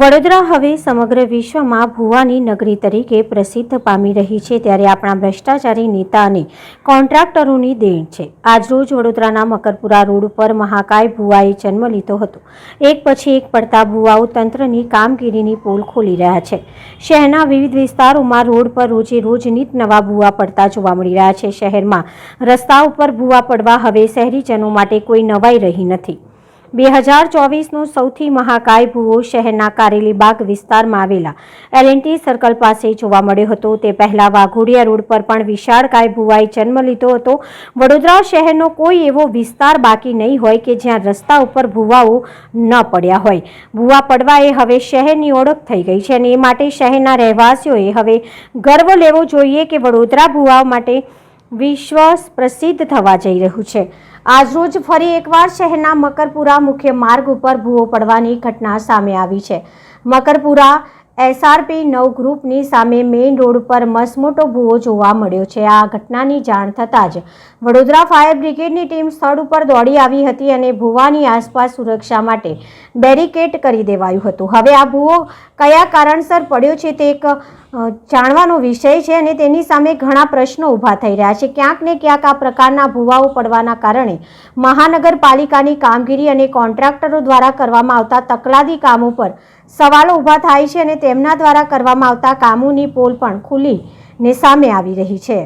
વડોદરા હવે સમગ્ર વિશ્વમાં ભુવાની નગરી તરીકે પ્રસિદ્ધ પામી રહી છે ત્યારે આપણા ભ્રષ્ટાચારી નેતા અને કોન્ટ્રાક્ટરોની દેણ છે. આજરોજ વડોદરાના મકરપુરા રોડ પર મહાકાય ભુવાએ જન્મ લીધો હતો. એક પછી એક પડતા ભુવાઓ તંત્રની કામગીરીની પોલ ખોલી રહ્યા છે. શહેરના વિવિધ વિસ્તારોમાં રોડ પર રોજે રોજ નીત નવા ભુવા પડતા જોવા મળી રહ્યા છે. શહેરમાં રસ્તા ઉપર ભુવા પડવા હવે શહેરીજનો માટે કોઈ નવાઈ રહી નથી. બે હજાર ચોવીસનું સૌથી મહાકાય ભૂવો શહેરના કારેલીબાગ વિસ્તારમાં આવેલા એલએનટી સર્કલ પાસે જોવા મળ્યો હતો. તે પહેલા વાઘોડિયા રોડ પર પણ વિશાળ કાય ભૂવાએ જન્મ લીધો હતો. વડોદરા શહેરનો કોઈ એવો વિસ્તાર બાકી નહીં હોય કે જ્યાં રસ્તા ઉપર ભૂવાઓ ન પડ્યા હોય. ભૂવા પડવા એ હવે શહેરની ઓળખ થઈ ગઈ છે અને એ માટે શહેરના રહેવાસીઓએ હવે ગર્વ લેવો જોઈએ કે વડોદરા ભૂવાઓ માટે વિશ્વ પ્રસિદ્ધ થવા જઈ રહ્યું છે. આજરોજ ફરી એકવાર શહેરના મકરપુરા મુખ્ય માર્ગ ઉપર ભૂવો પડવાની ઘટના સામે આવી છે. મકરપુરા એસઆરપી નવ ગ્રુપની સામે મેઇન રોડ પર મસમોટો ભૂવો જોવા મળ્યો છે. આ ઘટનાની જાણ થતાં જ વડોદરા ફાયર બ્રિગેડની ટીમ સ્થળ ઉપર દોડી આવી હતી અને ભૂવાની આસપાસ સુરક્ષા માટે બેરિકેડ કરી દેવાયું હતું. હવે આ ભૂવો કયા કારણસર પડ્યો છે તે એક જાણવાનો વિષય છે અને તેની સામે ઘણા પ્રશ્નો ઊભા થઈ રહ્યા છે. ક્યાંક ને ક્યાંક આ પ્રકારના ભૂવાઓ પડવાના કારણે મહાનગરપાલિકાની કામગીરી અને કોન્ટ્રાક્ટરો દ્વારા કરવામાં આવતા તકલાદી કામો પર સવાલો ઊભા થાય છે અને તેમના દ્વારા કરવામાં આવતા કામોની પોલ પણ ખુલ્લીને સામે આવી રહી છે.